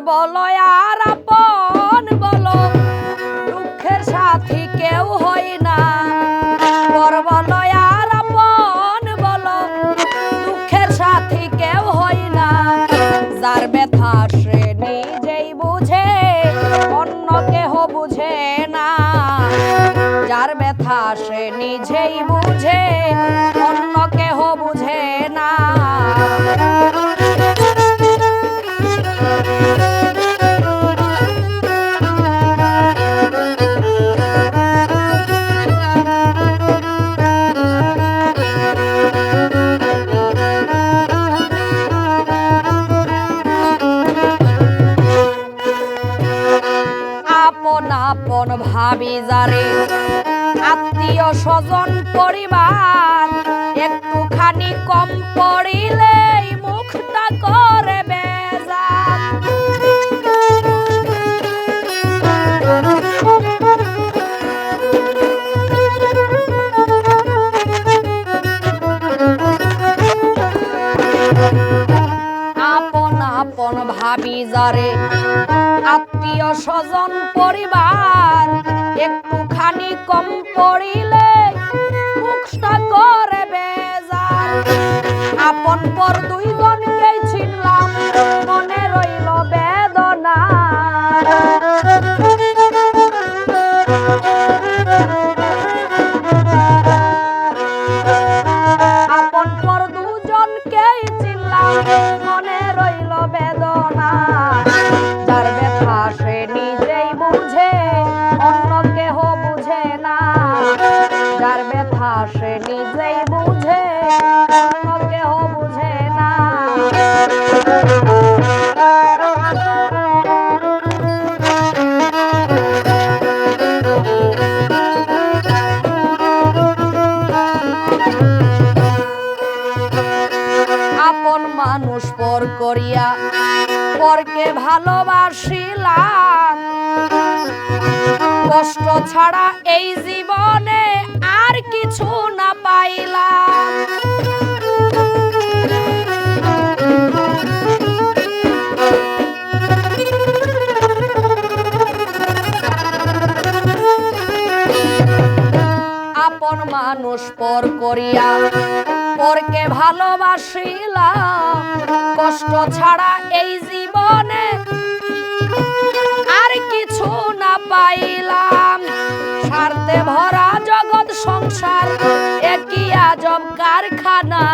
বলো আপন বলো। দুঃখের সাথী কেউ হয় না। পর বলো আর আপন বলো। দুঃখের সাথী কেউ হয় না। যার ব্যথা সে নিজেই বুঝে, অন্য কেহ বুঝে না। যার ব্যথা সে নিজেই বুঝে ভাবি যারে আত্মীয় স্বজন পরিবার, একটুখানি কম পড়িলেই মুখটা করে বেজার। আপন আপন ভাবি যারে আত্মীয় স্বজন পরিবার একটুখানি কম পড়িলে পর করিয়া পরকে ভালোবাসিলাম। কষ্ট ছাড়া এই জীবনে আর কিছু না পাইলাম। আপন মানুষ পর করিয়া পরকে ভালোবাসিলাম কষ্ট ছাড়া এই জীবনে আর কিছু না পাইলাম। স্বার্থে ভরা জগৎ সংসার, একই আজব কারখানা।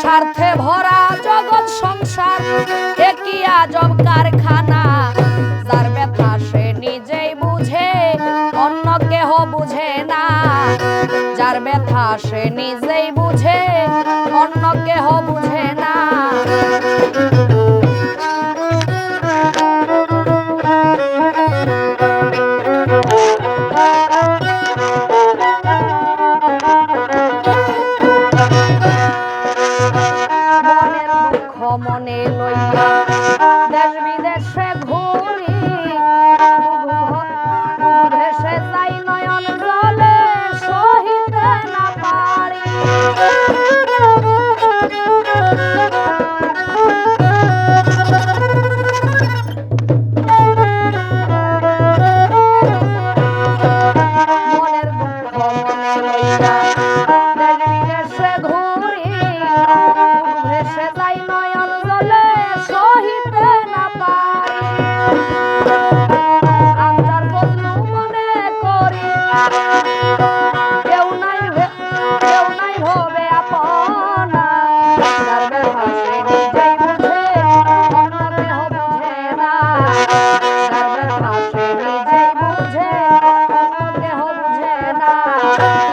স্বার্থে ভরা জগৎ সংসার, একই আজব কারখানা। যার ব্যথা সে নিজেই বুঝে অন্য কেহ বুঝে না। Thank you.